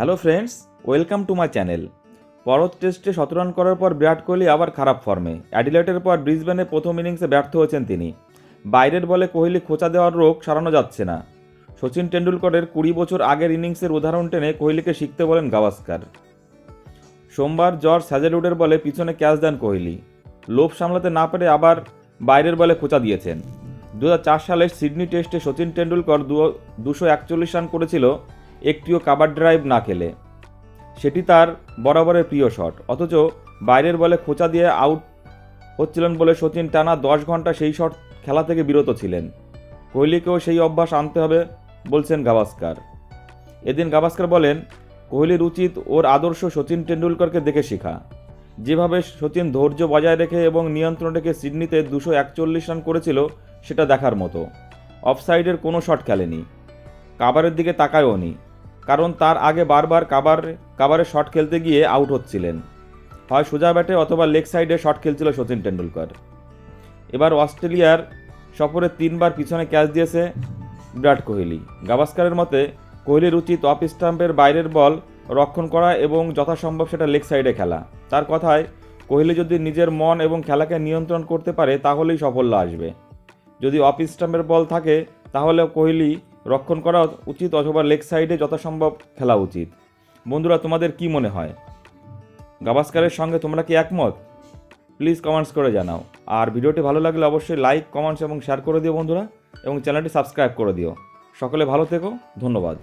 Hello friends, welcome to my channel. পরত টেস্টে শত রান করার পর বিরাট কোহলি আবার খারাপ ফর্মে। অ্যাডিলেটের পর ব্রিসবেনে প্রথম ইনিংসে ব্যর্থ হয়েছেন তিনি। বাইরের বলে কোহলি খোঁচা দেওয়ার রোগ সারানো যাচ্ছে না। সচিন টেন্ডুলকরের কুড়ি বছর আগের ইনিংসের উদাহরণ টেনে কোহলিকে শিখতে বলেন গাভাস্কার। সোমবার জর্জ হ্যাজেলউডের বলে পিছনে ক্যাচ দেন কোহলি। লোভ সামলাতে না পেরে আবার বাইরের বলে খোঁচা দিয়েছেন। দু সালে সিডনি টেস্টে সচিন টেন্ডুলকর দুশো একচল্লিশ রান করেছিল। একটিও কাবার ড্রাইভ না খেলে। সেটি তার বরাবরের প্রিয় শট। অথচ বাইরের বলে খোঁচা দিয়ে আউট হচ্ছিলেন বলে সচিন টানা দশ ঘণ্টা সেই শট খেলা থেকে বিরত ছিলেন। কোহলিকেও সেই অভ্যাস আনতে হবে বলছেন গাভাস্কার। এদিন গাভাস্কার বলেন, কোহলির উচিত ওর আদর্শ সচিন টেন্ডুলকরকে দেখে শেখা। যেভাবে সচিন ধৈর্য বজায় রেখে এবং নিয়ন্ত্রণ রেখে সিডনিতে দুশো একচল্লিশ রান করেছিল, সেটা দেখার মতো। অফসাইডের কোনো শট খেলেনি। কাবারের দিকে তাকায়ও নি কারণ তার আগে বারবার কাবার, কাবারে শট খেলতে গিয়ে আউট হচ্ছিলেন। হয় সোজা ব্যাটে অথবা লেগ সাইডে শট খেলছিল সচিন টেন্ডুলকর এবার অস্ট্রেলিয়ার সফরে তিনবার পিছনে ক্যাচ দিয়েছে বিরাট কোহলি। গাভাস্কারের মতে, কোহলির উচিত অফ স্টাম্পের বাইরের বল রক্ষণ করা এবং যথাসম্ভব সেটা লেগ সাইডে খেলা। তার কথায়, কোহলি যদি নিজের মন এবং খেলাকে নিয়ন্ত্রণ করতে পারে তাহলেই সাফল্য আসবে। যদি অফ স্টাম্পের বল থাকে তাহলে কোহলি রক্ষণ করা উচিত অথবা লেগ সাইডে যথাসম্ভব খেলা উচিত। বন্ধুরা, তোমাদের কি মনে হয়? গাভাস্কারের সঙ্গে তোমরা কি একমত? প্লিজ কমেন্টস করে জানাও। আর ভিডিওটি ভালো লাগলে অবশ্যই লাইক, কমেন্টস এবং শেয়ার করে দিও বন্ধুরা এবং চ্যানেলটি সাবস্ক্রাইব করে দিও। সকলে ভালো থেকো, ধন্যবাদ।